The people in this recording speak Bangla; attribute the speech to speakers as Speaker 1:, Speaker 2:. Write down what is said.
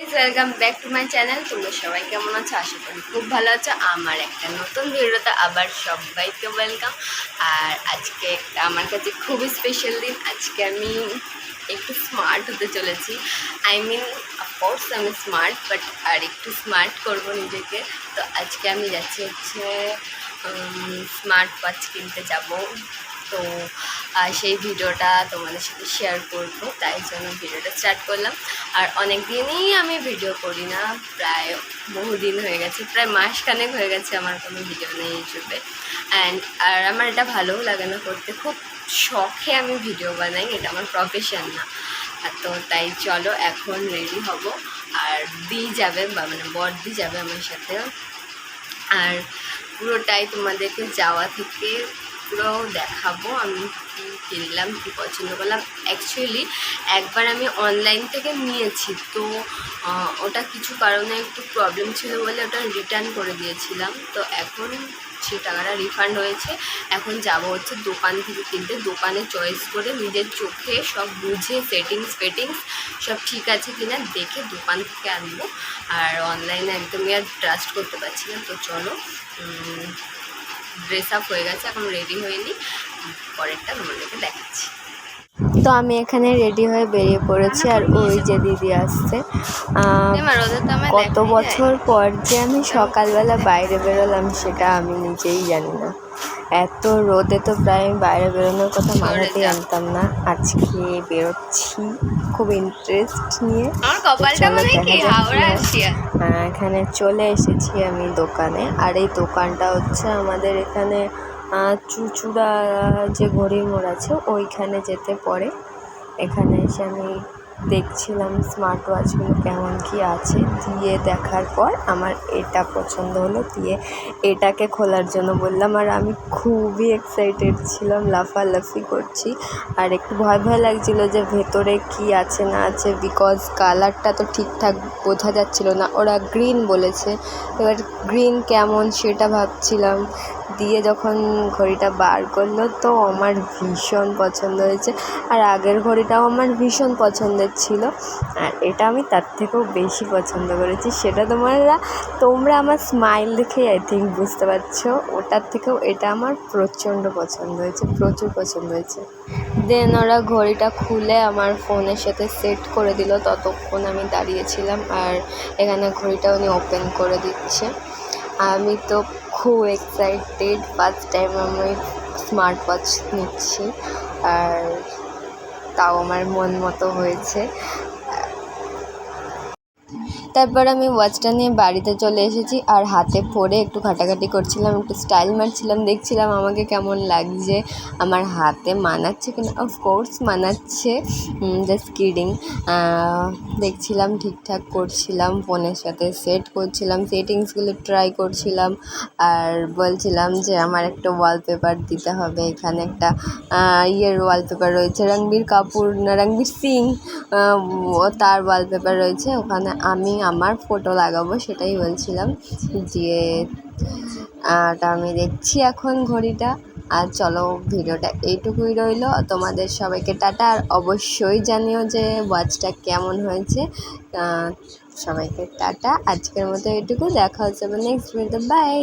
Speaker 1: Welcome back to my channel তোমরা সবাই কেমন আছো? আশা করি খুব ভালো আছো। আমার একটা নতুন ভিডিওতে আবার সবাইকে ওয়েলকাম আর আজকে একটা আমার কাছে খুবই স্পেশাল দিন। আজকে আমি একটু স্মার্ট হতে চলেছি। আই মিন অফকোর্স আমি স্মার্ট বাট আর একটু স্মার্ট করব নিজেকে। তো আজকে আমি যাচ্ছি হচ্ছে স্মার্ট ওয়াচ কিনতে যাব। তো সেই ভিডিওটা তোমাদের সাথে শেয়ার করব। তাই জন্য ভিডিওটা স্টার্ট করলাম। আর অনেক দিনই আমি ভিডিও করি না। প্রায় বহুদিন হয়ে গেছে, প্রায় মাসখানেক হয়ে গেছে আমার কোনো ভিডিও নেই ইউটিউবে। অ্যান্ড আর আমার এটা ভালোও লাগে না করতে। খুব শখে আমি ভিডিও বানাই, এটা আমার প্রফেশন না। তো তাই চলো, এখন রেডি হব। আর দি যাবে, বা মানে বড়দি যাবে আমার সাথে। আর পুরোটাই তোমাদেরকে যাওয়া থেকে পুরো দেখাবো, আমি কী কিনলাম, কী পছন্দ করলাম। অ্যাকচুয়ালি একবার আমি অনলাইন থেকে নিয়েছি, তো ওটা কিছু কারণে একটু প্রবলেম ছিল বলে ওটা রিটার্ন করে দিয়েছিলাম। তো এখন সে টাকাটা রিফান্ড হয়েছে। এখন যাব হচ্ছে দোকান থেকে কিনতে, দোকানে চয়েস করে নিজের চোখে সব বুঝে সেটিংস ফেটিংস সব ঠিক আছে কিনা দেখে দোকান থেকে আনব। আর অনলাইনে একদমই আর ট্রাস্ট করতে পারছি না। তো চলো ড্রেস আপ হয়ে গেছে এখন রেডি হয়ে নিই পরেরটা তোমাদেরকে দেখাচ্ছি। তো আমি এখানে রেডি হয়ে বেরিয়ে পড়েছি আর ওই যে দিদি আসছে। কত বছর পর যে আমি সকালবেলা বাইরে বেরোলাম সেটা আমি নিজেই জানি না। এত রোদে তো প্রায় আমি বাইরে বেরোনোর কথা মাথাতেই আনতাম না। আজকে বেরোচ্ছি খুব ইন্টারেস্ট নিয়ে।
Speaker 2: হয়
Speaker 1: এখানে চলে এসেছি আমি দোকানে। আর এই দোকানটা হচ্ছে আমাদের এখানে চুচুড়া যে ঘড়ির মোড় আছে, ওইখানে যেতে পড়ে। এখানে এসে আমি দেখছিলাম স্মার্ট ওয়াচগুলো কেমন কি আছে। দিয়ে দেখার পর আমার এটা পছন্দ হলো, দিয়ে এটাকে খোলার জন্য বললাম, আর আমি খুবই এক্সাইটেড ছিলাম, লাফালাফি করছি। আর একটু ভয় ভয় লাগছিল যে ভেতরে কি আছে, না আছে বিকজ কালারটা তো ঠিকঠাক বোঝা যাচ্ছিল না। ওরা গ্রিন বলেছে। এবার গ্রিন কেমন সেটা ভাবছিলাম। দিয়ে যখন ঘড়িটা বার করল তো আমার ভীষণ পছন্দ হয়েছে। আর আগের ঘড়িটাও আমার ভীষণ পছন্দের ছিল। আর এটা আমি তার থেকেও বেশি পছন্দ করেছি। সেটা তোমরা তোমরা আমার স্মাইল দেখেই আই থিঙ্ক বুঝতে পারছ। ওটার থেকেও এটা আমার প্রচণ্ড পছন্দ হয়েছে, প্রচুর পছন্দ হয়েছে। দেন ওরা ঘড়িটা খুলে আমার ফোনের সাথে সেট করে দিল। ততক্ষণ আমি দাঁড়িয়েছিলাম আর এখানে ঘড়িটা উনি ওপেন করে দিচ্ছে। আমি তো খুব এক্সাইটেড ফার্স্ট টাইম আমি স্মার্ট ওয়াচ নিচ্ছি আর তাও আমার মন মতো হয়েছে। তারপর আমি ওয়াচটা নিয়ে বাড়িতে চলে এসেছি আর হাতে পরে একটু ঘাটাঘাটি করছিলাম, একটু স্টাইল মারছিলাম, দেখছিলাম আমাকে কেমন লাগছে। আমার হাতে মানাচ্ছে কিনা? অফকোর্স মানাচ্ছে। জাস্ট কিডিং দেখছিলাম, ঠিকঠাক করছিলাম, ফোনের সাথে সেট করছিলাম সেটিংসগুলো ট্রাই করছিলাম আর বলছিলাম যে আমার একটা ওয়ালপেপার দিতে হবে। এখানে একটা ইয়ের ওয়ালপেপার রয়েছে, রণবীর কাপুর, না, রণবীর সিং তার ওয়ালপেপার রয়েছে। ওখানে আমি আমার ফটো লাগাবো সেটাই বলছিলাম দিয়ে আর আমি দেখছি এখন ঘড়িটা। আর চলো ভিডিওটা এইটুকুই রইল। তোমাদের সবাইকে টাটা। আর অবশ্যই জানিও যে ওয়াচটা কেমন হয়েছে। সবাইকে টাটা। আজকের মতো এইটুকু। দেখা হচ্ছে নেক্সট ভিডিও বাই